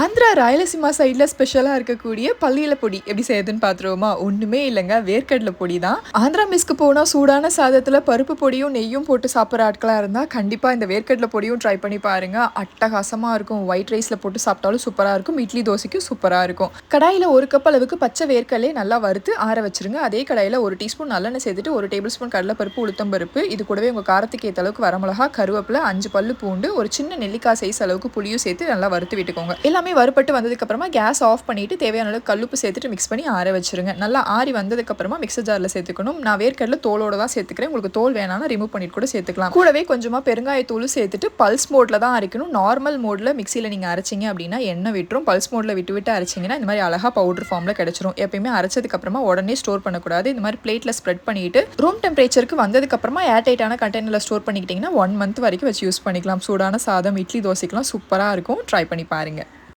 ஆந்திரா ராயலசீமா சைடில் ஸ்பெஷலாக இருக்கக்கூடிய பள்ளியில் பொடி எப்படி செய்யுதுன்னு பார்த்துருவோமா ஒன்றுமே இல்லைங்க. வேர்க்கடலை பொடி தான். ஆந்திரா மிஸ்க்கு போனால் சூடான சாதத்தில் பருப்பு பொடியும் நெய்யும் போட்டு சாப்பிட்ற ஆட்களாக இருந்தால் கண்டிப்பாக இந்த வேர்க்கடலை பொடியும் ட்ரை பண்ணி பாருங்க. அட்டகாசமாக இருக்கும். ஒயிட் ரைஸில் போட்டு சாப்பிட்டாலும் சூப்பராக இருக்கும். இட்லி தோசைக்கும் சூப்பராக இருக்கும். கடாயில் ஒரு கப் அளவுக்கு பச்சை வேர்க்கடலே நல்லா வறுத்து ஆற வச்சுருங்க. அதே கடாயில் ஒரு டீஸ்பூன் நல்லெண்ணெய் சேர்த்துட்டு ஒரு டேபிள் ஸ்பூன் கடலைப்பருப்பு உளுத்தம் பருப்பு இது கூடவே உங்கள் காரத்துக்கு ஏற்ற அளவுக்கு வரமிளகா கருவேப்பிலை அஞ்சு பல்லு பூண்டு ஒரு சின்ன நெல்லிக்காய் சைஸ் அளவுக்கு புளியும் சேர்த்து நல்லா வறுத்து விட்டுக்கோங்க. எல்லாம் வறுப்பட்டு வந்ததுக்கப்புறமா கேஸ் ஆஃப் பண்ணிட்டு தேவையான அளவுக்கு கல்லுப்பு சேர்த்துட்டு மிக்ஸ் பண்ணி ஆற வச்சிருங்க. நல்லா ஆறி வந்ததுக்கப்புறமா மிக்சர் ஜாரில் சேர்த்துக்கணும். நான் வேர்க்கடல தோலோட தான் சேர்த்துக்கிறேன். உங்களுக்கு தோல் வேணாலும் ரிமூவ் பண்ணிட்டு கூட சேர்த்துக்கலாம். கூடவே கொஞ்சமாக பெருங்காயத்தூளும் சேர்த்துட்டு பல்ஸ் மோடில் தான் அரைக்கணும். நார்மல் மோடில் மிக்சியில் நீங்கள் அரைச்சிங்க அப்படின்னா எண்ணெய் விட்டுரும். பல்ஸ் மோடில் விட்டு விட்டு அரைச்சிங்கன்னா இந்த மாதிரி அழகாக பவுடர் ஃபார்மில் கிடச்சிரும். எப்பயுமே அரைச்சதுக்கப்புறமா உடனே ஸ்டோர் பண்ணக்கூடாது. இந்த மாதிரி பிளேட்டில் ஸ்ப்ரெட் பண்ணிட்டு ரூம் டெம்பரேச்சருக்கு வந்ததுக்கப்புறமா ஏர்டைட்டான கண்டெய்னரில் ஸ்டோர் பண்ணிக்கிட்டிங்கன்னா ஒன் மந்த் வரைக்கும் வச்சு யூஸ் பண்ணிக்கலாம். சூடான சாதம் இட்லி தோசைக்கெலாம் சூப்பராக இருக்கும். ட்ரை பண்ணி பாருங்கள்